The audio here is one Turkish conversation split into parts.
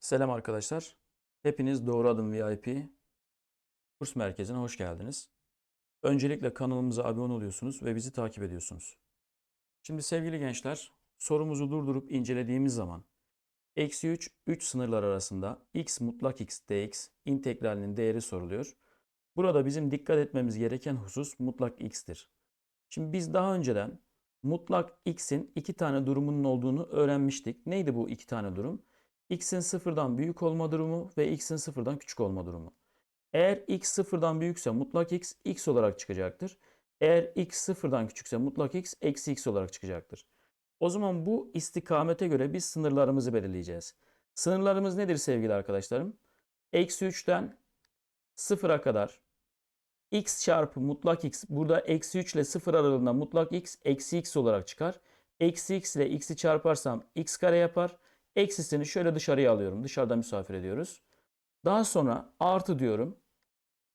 Selam arkadaşlar. Hepiniz Doğru Adım VIP kurs merkezine hoş geldiniz. Öncelikle kanalımıza abone oluyorsunuz ve bizi takip ediyorsunuz. Şimdi sevgili gençler, sorumuzu durdurup incelediğimiz zaman eksi 3, 3 sınırlar arasında x mutlak x dx integralinin değeri soruluyor. Burada bizim dikkat etmemiz gereken husus mutlak x'tir. Şimdi biz daha önceden mutlak x'in iki tane durumunun olduğunu öğrenmiştik. Neydi bu iki tane durum? X'in sıfırdan büyük olma durumu ve x'in sıfırdan küçük olma durumu. Eğer x sıfırdan büyükse mutlak x x olarak çıkacaktır. Eğer x sıfırdan küçükse mutlak x eksi x olarak çıkacaktır. O zaman bu istikamete göre biz sınırlarımızı belirleyeceğiz. Sınırlarımız nedir sevgili arkadaşlarım? Eksi 3'ten sıfıra kadar x çarpı mutlak x burada eksi 3 ile 0 aralığında mutlak x eksi x olarak çıkar. Eksi x ile x'i çarparsam x kare yapar. Eksisini şöyle dışarıya alıyorum. Dışarıda misafir ediyoruz. Daha sonra artı diyorum.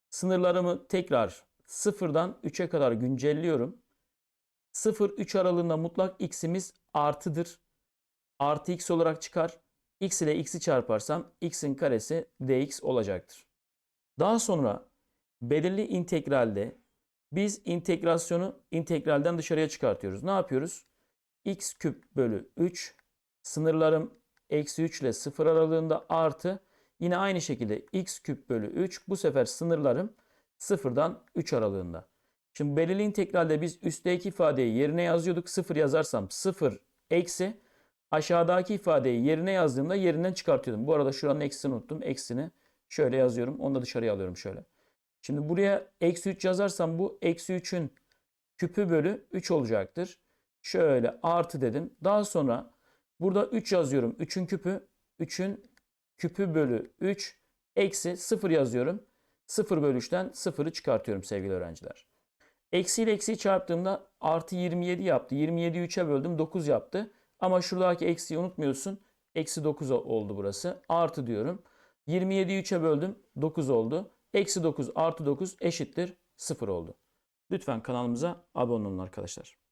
Sınırlarımı tekrar 0'dan 3'e kadar güncelliyorum. 0-3 aralığında mutlak x'imiz artıdır. Artı x olarak çıkar. x ile x'i çarparsam x'in karesi dx olacaktır. Daha sonra belirli integralde biz integrasyonu integralden dışarıya çıkartıyoruz. Ne yapıyoruz? x küp bölü 3 sınırlarım eksi 3 ile 0 aralığında artı yine aynı şekilde x küp bölü 3 bu sefer sınırlarım 0'dan 3 aralığında. Şimdi belirli integralde biz üstteki ifadeyi yerine yazıyorduk. 0 yazarsam 0 eksi aşağıdaki ifadeyi yerine yazdığımda yerinden çıkartıyordum. Bu arada şuranın eksisini unuttum. Eksini şöyle yazıyorum. Onu da dışarıya alıyorum şöyle. Şimdi buraya eksi 3 yazarsam bu eksi 3'ün küpü bölü 3 olacaktır. Şöyle artı dedim. Daha sonra burada 3 yazıyorum. 3'ün küpü 3'ün küpü bölü 3 eksi 0 yazıyorum. 0 bölü 3'ten 0'ı çıkartıyorum sevgili öğrenciler. Eksi ile eksiyi çarptığımda artı 27 yaptı. 27'yi 3'e böldüm 9 yaptı. Ama şuradaki eksiyi unutmuyorsun. Eksi 9 oldu burası. Artı diyorum. 27'yi 3'e böldüm 9 oldu. Eksi 9 artı 9 eşittir 0 oldu. Lütfen kanalımıza abone olun arkadaşlar.